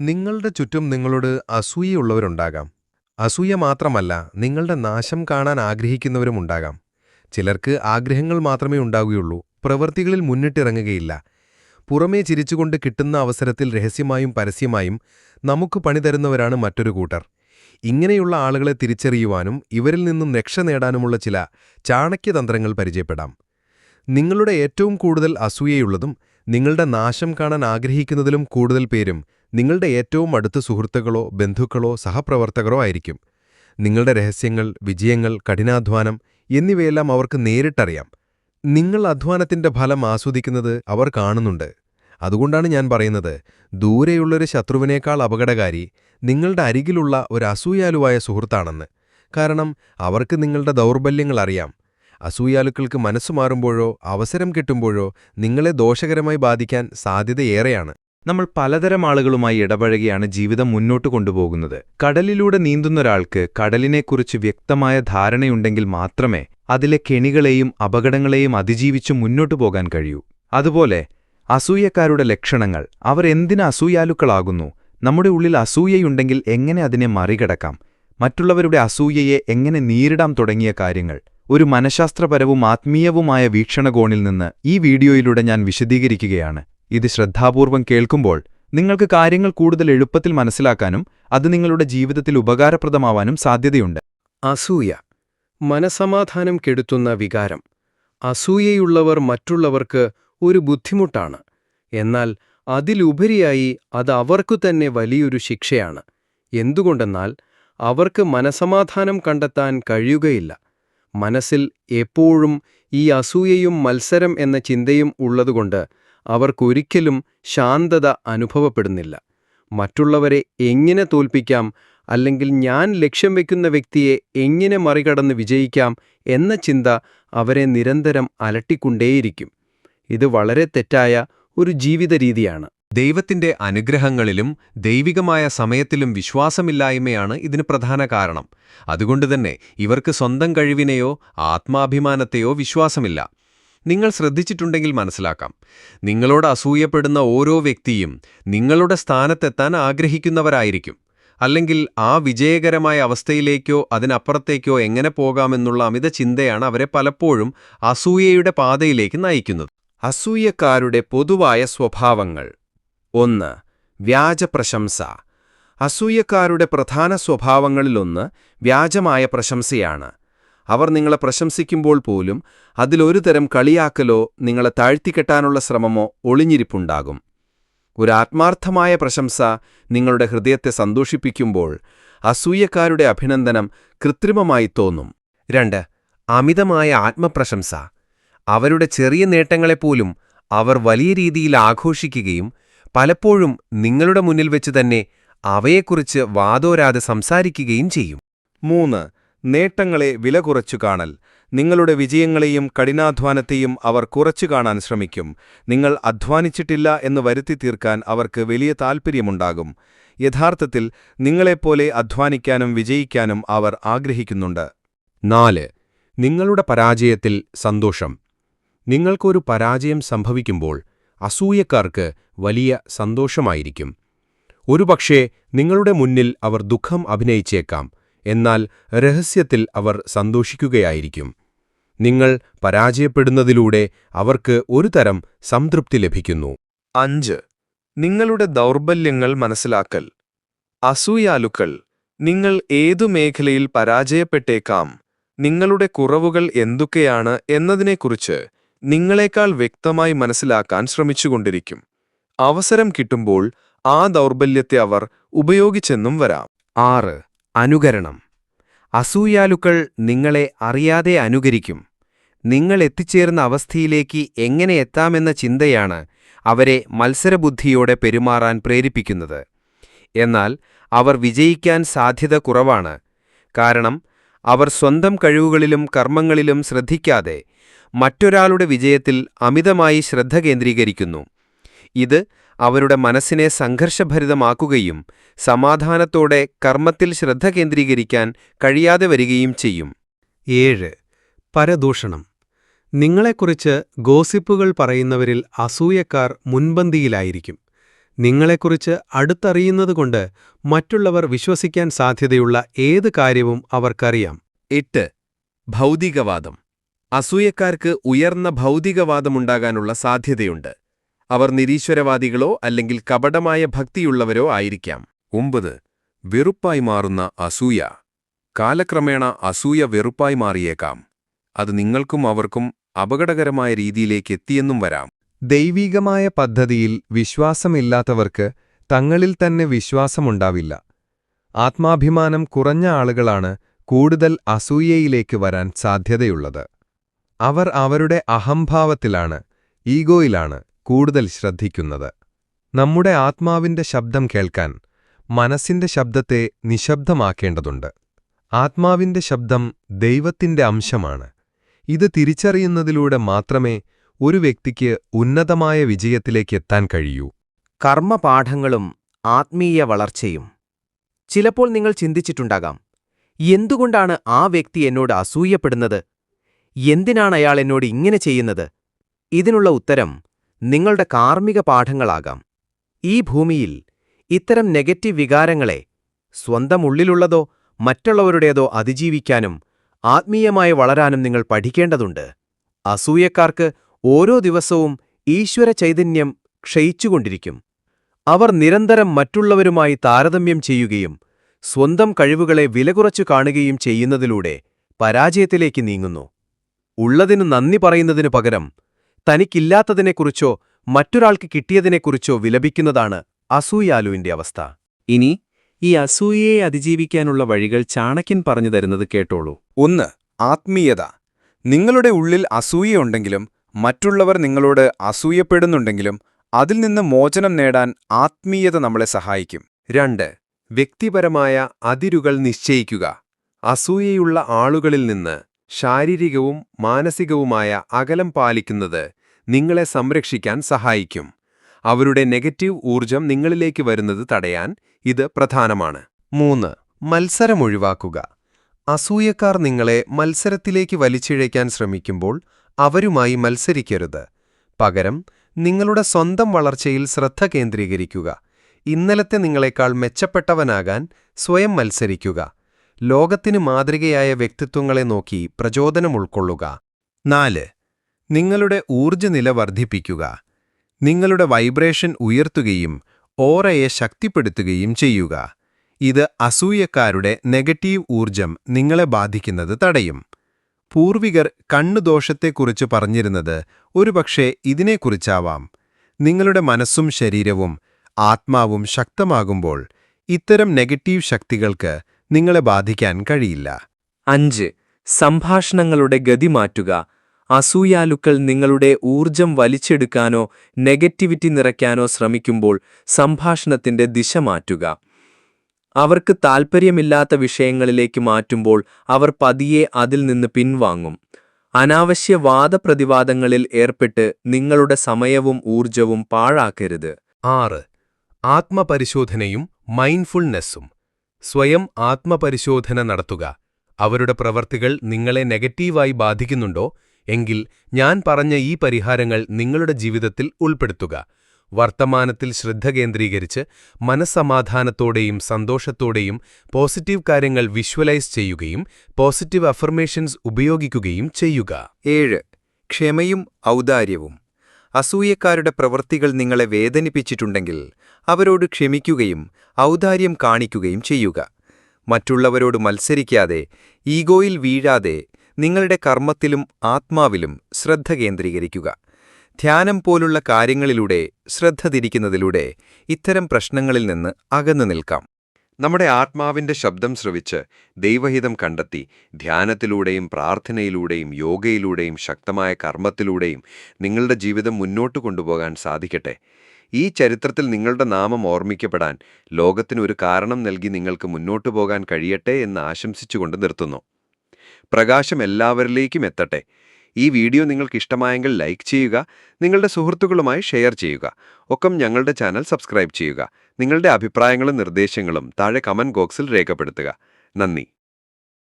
നിങ്ങളുടെ ചുറ്റും നിങ്ങളോട് അസൂയയുള്ളവരുണ്ടാകാം. അസൂയ മാത്രമല്ല നിങ്ങളുടെ നാശം കാണാൻ ആഗ്രഹിക്കുന്നവരും ഉണ്ടാകാം. ചിലർക്ക് ആഗ്രഹങ്ങൾ മാത്രമേ ഉണ്ടാവുകയുള്ളൂ പ്രവൃത്തികളിൽ മുന്നിട്ടിറങ്ങുകയില്ല. പുറമേ ചിരിച്ചുകൊണ്ട് കിട്ടുന്ന അവസരത്തിൽ രഹസ്യമായും പരസ്യമായും നമുക്ക് പണി തരുന്നവരാണ് മറ്റൊരു കൂട്ടർ. ഇങ്ങനെയുള്ള ആളുകളെ തിരിച്ചറിയുവാനും ഇവരിൽ നിന്നും രക്ഷ നേടാനുമുള്ള ചില ചാണക്യതന്ത്രങ്ങൾ പരിചയപ്പെടാം. നിങ്ങളുടെ ഏറ്റവും കൂടുതൽ അസൂയയുള്ളതും നിങ്ങളുടെ നാശം കാണാൻ ആഗ്രഹിക്കുന്നതിലും കൂടുതൽ പേരും നിങ്ങളുടെ ഏറ്റവും അടുത്ത സുഹൃത്തുക്കളോ ബന്ധുക്കളോ സഹപ്രവർത്തകരോ ആയിരിക്കും. നിങ്ങളുടെ രഹസ്യങ്ങൾ വിജയങ്ങൾ കഠിനാധ്വാനം എന്നിവയെല്ലാം അവർക്ക് നേരിട്ടറിയാം. നിങ്ങൾ അധ്വാനത്തിന്റെ ഫലം ആസ്വദിക്കുന്നത് അവർ കാണുന്നുണ്ട്. അതുകൊണ്ടാണ് ഞാൻ പറയുന്നത് ദൂരെയുള്ളൊരു ശത്രുവിനേക്കാൾ അപകടകാരി നിങ്ങളുടെ അരികിലുള്ള ഒരു അസൂയാലുവായ സുഹൃത്താണെന്ന്. കാരണം അവർക്ക് നിങ്ങളുടെ ദൗർബല്യങ്ങൾ അറിയാം. അസൂയാലുക്കൾക്ക് മനസ്സു മാറുമ്പോഴോ അവസരം കിട്ടുമ്പോഴോ നിങ്ങളെ ദോഷകരമായി ബാധിക്കാൻ സാധ്യതയേറെയാണ്. നമ്മൾ പലതരം ആളുകളുമായി ഇടപഴകിയാണ് ജീവിതം മുന്നോട്ട് കൊണ്ടുപോകുന്നത്. കടലിലൂടെ നീന്തുന്നൊരാൾക്ക് കടലിനെക്കുറിച്ച് വ്യക്തമായ ധാരണയുണ്ടെങ്കിൽ മാത്രമേ അതിലെ കെണികളെയും അപകടങ്ങളെയും അതിജീവിച്ച് മുന്നോട്ടു പോകാൻ കഴിയൂ. അതുപോലെ അസൂയക്കാരുടെ ലക്ഷണങ്ങൾ. അവർ എന്തിന് അസൂയാലുക്കളാകുന്നു? നമ്മുടെ ഉള്ളിൽ അസൂയയുണ്ടെങ്കിൽ എങ്ങനെ അതിനെ മറികടക്കാം? മറ്റുള്ളവരുടെ അസൂയയെ എങ്ങനെ നേരിടാം തുടങ്ങിയ കാര്യങ്ങൾ? ഒരു മനഃശാസ്ത്രപരവും ആത്മീയവുമായ വീക്ഷണകോണിൽ നിന്ന് ഈ വീഡിയോയിലൂടെ ഞാൻ വിശദീകരിക്കുകയാണ്. ഇത് ശ്രദ്ധാപൂർവം കേൾക്കുമ്പോൾ നിങ്ങൾക്ക് കാര്യങ്ങൾ കൂടുതൽ എളുപ്പത്തിൽ മനസ്സിലാക്കാനും അത് നിങ്ങളുടെ ജീവിതത്തിൽ ഉപകാരപ്രദമാവാനും സാധ്യതയുണ്ട്. അസൂയ. മനസമാധാനം കെടുത്തുന്ന വികാരം. അസൂയയുള്ളവർ മറ്റുള്ളവർക്ക് ഒരു ബുദ്ധിമുട്ടാണ്. എന്നാൽ അതിലുപരിയായി അത് അവർക്കു തന്നെ വലിയൊരു ശിക്ഷയാണ്. എന്തുകൊണ്ടെന്നാൽ അവർക്ക് മനസമാധാനം കണ്ടെത്താൻ കഴിയുകയില്ല. മനസ്സിൽ എപ്പോഴും ഈ അസൂയയും മത്സരം എന്ന ചിന്തയും ഉള്ളതുകൊണ്ട് അവർക്കൊരിക്കലും ശാന്തത അനുഭവപ്പെടുന്നില്ല. മറ്റുള്ളവരെ എങ്ങനെ തോൽപ്പിക്കാം അല്ലെങ്കിൽ ഞാൻ ലക്ഷ്യം വെക്കുന്ന വ്യക്തിയെ എങ്ങനെ മറികടന്ന് വിജയിക്കാം എന്ന ചിന്ത അവരെ നിരന്തരം അലട്ടിക്കൊണ്ടേയിരിക്കും. ഇത് വളരെ തെറ്റായ ഒരു ജീവിത രീതിയാണ് ദൈവത്തിന്റെ അനുഗ്രഹങ്ങളിലും ദൈവികമായ സമയത്തിലും വിശ്വാസമില്ലായ്മയാണ് ഇതിന് പ്രധാന കാരണം. അതുകൊണ്ടുതന്നെ ഇവർക്ക് സ്വന്തം കഴിവിനെയോ ആത്മാഭിമാനത്തെയോ വിശ്വാസമില്ല. നിങ്ങൾ ശ്രദ്ധിച്ചിട്ടുണ്ടെങ്കിൽ മനസ്സിലാക്കാം. നിങ്ങളോട് അസൂയപ്പെടുന്ന ഓരോ വ്യക്തിയും നിങ്ങളുടെ സ്ഥാനത്തെത്താൻ ആഗ്രഹിക്കുന്നവരായിരിക്കും. അല്ലെങ്കിൽ ആ വിജയകരമായ അവസ്ഥയിലേക്കോ അതിനപ്പുറത്തേക്കോ എങ്ങനെ പോകാമെന്നുള്ള അമിത ചിന്തയാണ് അവരെ പലപ്പോഴും അസൂയയുടെ പാതയിലേക്ക് നയിക്കുന്നത്. അസൂയക്കാരുടെ പൊതുവായ സ്വഭാവങ്ങൾ. ഒന്ന് വ്യാജ പ്രശംസ. അസൂയക്കാരുടെ പ്രധാന സ്വഭാവങ്ങളിലൊന്ന് വ്യാജമായ പ്രശംസയാണ്. അവർ നിങ്ങളെ പ്രശംസിക്കുമ്പോൾ പോലും അതിലൊരു തരം കളിയാക്കലോ നിങ്ങളെ താഴ്ത്തിക്കെട്ടാനുള്ള ശ്രമമോ ഒളിഞ്ഞിരിപ്പുണ്ടാകും. ഒരു ആത്മാർത്ഥമായ പ്രശംസ നിങ്ങളുടെ ഹൃദയത്തെ സന്തോഷിപ്പിക്കുമ്പോൾ അസൂയക്കാരുടെ അഭിനന്ദനം കൃത്രിമമായി തോന്നും. രണ്ട് അമിതമായ ആത്മപ്രശംസ. അവരുടെ ചെറിയ നേട്ടങ്ങളെപ്പോലും അവർ വലിയ രീതിയിൽ ആഘോഷിക്കുകയും പലപ്പോഴും നിങ്ങളുടെ മുന്നിൽ വെച്ച് തന്നെ അവയെക്കുറിച്ച് വാദോരാതെ സംസാരിക്കുകയും ചെയ്യും. മൂന്ന് നേട്ടങ്ങളെ വില കുറച്ചു കാണൽ. നിങ്ങളുടെ വിജയങ്ങളെയും കഠിനാധ്വാനത്തെയും അവർ കുറച്ചു കാണാൻ ശ്രമിക്കും. നിങ്ങൾ അധ്വാനിച്ചിട്ടില്ല എന്ന് വരുത്തി തീർക്കാൻ അവർക്ക് വലിയ താൽപ്പര്യമുണ്ടാകും യഥാർത്ഥത്തിൽ നിങ്ങളെപ്പോലെ അധ്വാനിക്കാനും വിജയിക്കാനും അവർ ആഗ്രഹിക്കുന്നുണ്ട്. നാല് നിങ്ങളുടെ പരാജയത്തിൽ സന്തോഷം. നിങ്ങൾക്കൊരു പരാജയം സംഭവിക്കുമ്പോൾ അസൂയക്കാർക്ക് വലിയ സന്തോഷമായിരിക്കും. ഒരുപക്ഷേ നിങ്ങളുടെ മുന്നിൽ അവർ ദുഃഖം അഭിനയിച്ചേക്കാം. എന്നാൽ രഹസ്യത്തിൽ അവർ സന്തോഷിക്കുകയായിരിക്കും. നിങ്ങൾ പരാജയപ്പെടുന്നതിലൂടെ അവർക്ക് ഒരു തരം സംതൃപ്തി ലഭിക്കുന്നു. അഞ്ച്. നിങ്ങളുടെ ദൗർബല്യങ്ങൾ മനസ്സിലാക്കൽ. അസൂയാലുക്കൾ. നിങ്ങൾ ഏതു മേഖലയിൽ പരാജയപ്പെട്ടേക്കാം? നിങ്ങളുടെ കുറവുകൾ എന്തൊക്കെയാണ് എന്നതിനെക്കുറിച്ച് നിങ്ങളെക്കാൾ വ്യക്തമായി മനസ്സിലാക്കാൻ ശ്രമിച്ചുകൊണ്ടിരിക്കും. അവസരം കിട്ടുമ്പോൾ ആ ദൗർബല്യത്തെ അവർ ഉപയോഗിച്ചെന്നും വരാം. ആറ്. അനുകരണം. അസൂയാലുക്കൾ നിങ്ങളെ അറിയാതെ അനുകരിക്കും. നിങ്ങൾ എത്തിച്ചേർന്ന അവസ്ഥയിലേക്ക് എങ്ങനെ എത്താമെന്ന ചിന്തയാണ് അവരെ മത്സരബുദ്ധിയോടെ പെരുമാറാൻ പ്രേരിപ്പിക്കുന്നത്. എന്നാൽ അവർ വിജയിക്കാൻ സാധ്യത കുറവാണ്. കാരണം അവർ സ്വന്തം കഴിവുകളിലും കർമ്മങ്ങളിലും ശ്രദ്ധിക്കാതെ മറ്റൊരാളുടെ വിജയത്തിൽ അമിതമായി ശ്രദ്ധ കേന്ദ്രീകരിക്കുന്നു. ഇത് അവരുടെ മനസ്സിനെ സംഘർഷഭരിതമാക്കുകയും സമാധാനത്തോടെ കർമ്മത്തിൽ ശ്രദ്ധ കേന്ദ്രീകരിക്കാൻ കഴിയാതെ വരികയും ചെയ്യും. ഏഴ്. പരദൂഷണം. നിങ്ങളെക്കുറിച്ച് ഗോസിപ്പുകൾ പറയുന്നവരിൽ അസൂയക്കാർ മുൻപന്തിയിലായിരിക്കും. നിങ്ങളെക്കുറിച്ച് അടുത്തറിയുന്നതുകൊണ്ട് മറ്റുള്ളവർ വിശ്വസിക്കാൻ സാധ്യതയുള്ള ഏത് കാര്യവും അവർക്കറിയാം. എട്ട്. ഭൗതികവാദം. അസൂയക്കാർക്ക് ഉയർന്ന ഭൗതികവാദമുണ്ടാകാനുള്ള സാധ്യതയുണ്ട്. അവർ നിരീശ്വരവാദികളോ അല്ലെങ്കിൽ കപടമായ ഭക്തിയുള്ളവരോ ആയിരിക്കാം. ഒമ്പത് വെറുപ്പായി മാറുന്ന അസൂയ. കാലക്രമേണ അസൂയ വെറുപ്പായി മാറിയേക്കാം. അത് നിങ്ങൾക്കും അവർക്കും അപകടകരമായ രീതിയിലേക്ക് എത്തിയെന്നും വരാം. ദൈവീകമായ പദ്ധതിയിൽ വിശ്വാസമില്ലാത്തവർക്ക് തങ്ങളിൽ തന്നെ വിശ്വാസമുണ്ടാവില്ല. ആത്മാഭിമാനം കുറഞ്ഞ ആളുകളാണ് കൂടുതൽ അസൂയയിലേക്ക് വരാൻ സാധ്യതയുള്ളത്. അവർ അവരുടെ അഹംഭാവത്തിലാണ് ഈഗോയിലാണ്. കൂടുതൽ ശ്രദ്ധിക്കുന്നത്. നമ്മുടെ ആത്മാവിന്റെ ശബ്ദം കേൾക്കാൻ മനസ്സിന്റെ ശബ്ദത്തെ നിശബ്ദമാക്കേണ്ടതുണ്ട്. ആത്മാവിന്റെ ശബ്ദം ദൈവത്തിന്റെ അംശമാണ്. ഇത് തിരിച്ചറിയുന്നതിലൂടെ മാത്രമേ ഒരു വ്യക്തിക്ക് ഉന്നതമായ വിജയത്തിലേക്ക് എത്താൻ കഴിയൂ. കർമ്മപാഠങ്ങളും ആത്മീയ വളർച്ചയും. ചിലപ്പോൾ നിങ്ങൾ ചിന്തിച്ചിട്ടുണ്ടാകാം എന്തുകൊണ്ടാണ് ആ വ്യക്തി എന്നോട് അസൂയപ്പെടുന്നത്? എന്തിനാണ് അയാൾ എന്നോട് ഇങ്ങനെ ചെയ്യുന്നത്? ഇതിനുള്ള ഉത്തരം നിങ്ങളുടെ കാർമ്മിക പാഠങ്ങളാകാം. ഈ ഭൂമിയിൽ ഇത്തരം നെഗറ്റീവ് വികാരങ്ങളെ സ്വന്തം ഉള്ളിലുള്ളതോ മറ്റുള്ളവരുടേതോ അതിജീവിക്കാനും ആത്മീയമായി വളരാനും നിങ്ങൾ പഠിക്കേണ്ടതുണ്ട്. അസൂയക്കാർക്ക് ഓരോ ദിവസവും ഈശ്വര ചൈതന്യം ക്ഷയിച്ചുകൊണ്ടിരിക്കും. അവർ നിരന്തരം മറ്റുള്ളവരുമായി താരതമ്യം ചെയ്യുകയും സ്വന്തം കഴിവുകളെ വിലകുറച്ചു കാണുകയും ചെയ്യുന്നതിലൂടെ പരാജയത്തിലേക്ക് നീങ്ങുന്നു. ഉള്ളതിനു നന്ദി പറയുന്നതിനു പകരം തനിക്കില്ലാത്തതിനെക്കുറിച്ചോ മറ്റൊരാൾക്ക് കിട്ടിയതിനെക്കുറിച്ചോ വിലപിക്കുന്നതാണ് അസൂയാലുവിന്റെ അവസ്ഥ. ഇനി ഈ അസൂയയെ അതിജീവിക്കാനുള്ള വഴികൾ ചാണക്യൻ പറഞ്ഞു തരുന്നത് കേട്ടോളൂ. ഒന്ന് ആത്മീയത. നിങ്ങളുടെ ഉള്ളിൽ അസൂയയുണ്ടെങ്കിലും മറ്റുള്ളവർ നിങ്ങളോട് അസൂയപ്പെടുന്നുണ്ടെങ്കിലും അതിൽ നിന്ന് മോചനം നേടാൻ ആത്മീയത നമ്മളെ സഹായിക്കും. രണ്ട് വ്യക്തിപരമായ അതിരുകൾ നിശ്ചയിക്കുക. അസൂയയുള്ള ആളുകളിൽ നിന്ന് ശാരീരികവും മാനസികവുമായ അകലം പാലിക്കുന്നത് നിങ്ങളെ സംരക്ഷിക്കാൻ സഹായിക്കും. അവരുടെ നെഗറ്റീവ് ഊർജം നിങ്ങളിലേക്ക് വരുന്നത് തടയാൻ ഇത് പ്രധാനമാണ്. മൂന്ന് മത്സരം ഒഴിവാക്കുക. അസൂയക്കാർ നിങ്ങളെ മത്സരത്തിലേക്ക് വലിച്ചിഴയ്ക്കാൻ ശ്രമിക്കുമ്പോൾ അവരുമായി മത്സരിക്കരുത്. പകരം നിങ്ങളുടെ സ്വന്തം വളർച്ചയിൽ ശ്രദ്ധ കേന്ദ്രീകരിക്കുക. ഇന്നലത്തെ നിങ്ങളെക്കാൾ മെച്ചപ്പെട്ടവനാകാൻ സ്വയം മത്സരിക്കുക. ലോകത്തിന് മാതൃകയായ വ്യക്തിത്വങ്ങളെ നോക്കി പ്രചോദനം ഉൾക്കൊള്ളുക. നാല് നിങ്ങളുടെ ഊർജനില വർദ്ധിപ്പിക്കുക. നിങ്ങളുടെ വൈബ്രേഷൻ ഉയർത്തുകയും ഓറയെ ശക്തിപ്പെടുത്തുകയും ചെയ്യുക. ഇത് അസൂയക്കാരുടെ നെഗറ്റീവ് ഊർജം നിങ്ങളെ ബാധിക്കുന്നത് തടയും. പൂർവികർ കണ്ണുദോഷത്തെക്കുറിച്ച് പറഞ്ഞിരുന്നത് ഒരുപക്ഷെ ഇതിനെക്കുറിച്ചാവാം. നിങ്ങളുടെ മനസ്സും ശരീരവും ആത്മാവും ശക്തമാകുമ്പോൾ ഇത്തരം നെഗറ്റീവ് ശക്തികൾക്ക് നിങ്ങളെ ബാധിക്കാൻ കഴിയില്ല. അഞ്ച്. സംഭാഷണങ്ങളുടെ ഗതി മാറ്റുക. അസൂയാലുക്കൾ നിങ്ങളുടെ ഊർജം വലിച്ചെടുക്കാനോ നെഗറ്റിവിറ്റി നിറയ്ക്കാനോ ശ്രമിക്കുമ്പോൾ സംഭാഷണത്തിന്റെ ദിശ മാറ്റുക. അവർക്ക് താൽപ്പര്യമില്ലാത്ത വിഷയങ്ങളിലേക്ക് മാറ്റുമ്പോൾ അവർ പതിയെ അതിൽ നിന്ന് പിൻവാങ്ങും. അനാവശ്യ വാദപ്രതിവാദങ്ങളിൽ ഏർപ്പെട്ട് നിങ്ങളുടെ സമയവും ഊർജവും പാഴാക്കരുത്. ആറ്. ആത്മപരിശോധനയും മൈൻഡ്ഫുൾനെസ്സും. സ്വയം ആത്മപരിശോധന നടത്തുക. അവരുടെ പ്രവർത്തികൾ നിങ്ങളെ നെഗറ്റീവായി ബാധിക്കുന്നുണ്ടോ? എങ്കിൽ ഞാൻ പറഞ്ഞ ഈ പരിഹാരങ്ങൾ നിങ്ങളുടെ ജീവിതത്തിൽ ഉൾപ്പെടുത്തുക. വർത്തമാനത്തിൽ ശ്രദ്ധ കേന്ദ്രീകരിച്ച് മനസ്സമാധാനത്തോടെയും സന്തോഷത്തോടെയും പോസിറ്റീവ് കാര്യങ്ങൾ വിഷ്വലൈസ് ചെയ്യുകയും പോസിറ്റീവ് അഫർമേഷൻസ് ഉപയോഗിക്കുകയും ചെയ്യുക. ഏഴ്. ക്ഷമയും ഔദാര്യവും. അസൂയക്കാരുടെ പ്രവൃത്തികൾ നിങ്ങളെ വേദനിപ്പിച്ചിട്ടുണ്ടെങ്കിൽ അവരോട് ക്ഷമിക്കുകയും ഔദാര്യം കാണിക്കുകയും ചെയ്യുക. മറ്റുള്ളവരോട് മത്സരിക്കാതെ ഈഗോയിൽ വീഴാതെ നിങ്ങളുടെ കർമ്മത്തിലും ആത്മാവിലും ശ്രദ്ധ കേന്ദ്രീകരിക്കുക. ധ്യാനം പോലുള്ള കാര്യങ്ങളിലൂടെ ശ്രദ്ധ തിരിക്കുന്നതിലൂടെ ഇത്തരം പ്രശ്നങ്ങളിൽ നിന്ന് അകന്നു നിൽക്കാം. നമ്മുടെ ആത്മാവിന്റെ ശബ്ദം ശ്രവിച്ച് ദൈവഹിതം കണ്ടെത്തി ധ്യാനത്തിലൂടെയും പ്രാർത്ഥനയിലൂടെയും യോഗയിലൂടെയും ശക്തമായ കർമ്മത്തിലൂടെയും നിങ്ങളുടെ ജീവിതം മുന്നോട്ട് കൊണ്ടുപോകാൻ സാധിക്കട്ടെ. ഈ ചരിത്രത്തിൽ നിങ്ങളുടെ നാമം ഓർമ്മിക്കപ്പെടാൻ ലോകത്തിനൊരു കാരണം നൽകി നിങ്ങൾക്ക് മുന്നോട്ടു പോകാൻ കഴിയട്ടെ എന്ന് ആശംസിച്ചുകൊണ്ട് നിർത്തുന്നു. പ്രകാശം എല്ലാവരിലേക്കും എത്തട്ടെ. ഈ വീഡിയോ നിങ്ങൾക്ക് ഇഷ്ടമായെങ്കിൽ ലൈക്ക് ചെയ്യുക നിങ്ങളുടെ സുഹൃത്തുക്കളുമായി ഷെയർ ചെയ്യുക. ഒപ്പം ഞങ്ങളുടെ ചാനൽ സബ്സ്ക്രൈബ് ചെയ്യുക. നിങ്ങളുടെ അഭിപ്രായങ്ങളും നിർദ്ദേശങ്ങളും താഴെ കമന്റ് ബോക്സിൽ രേഖപ്പെടുത്തുക. നന്ദി.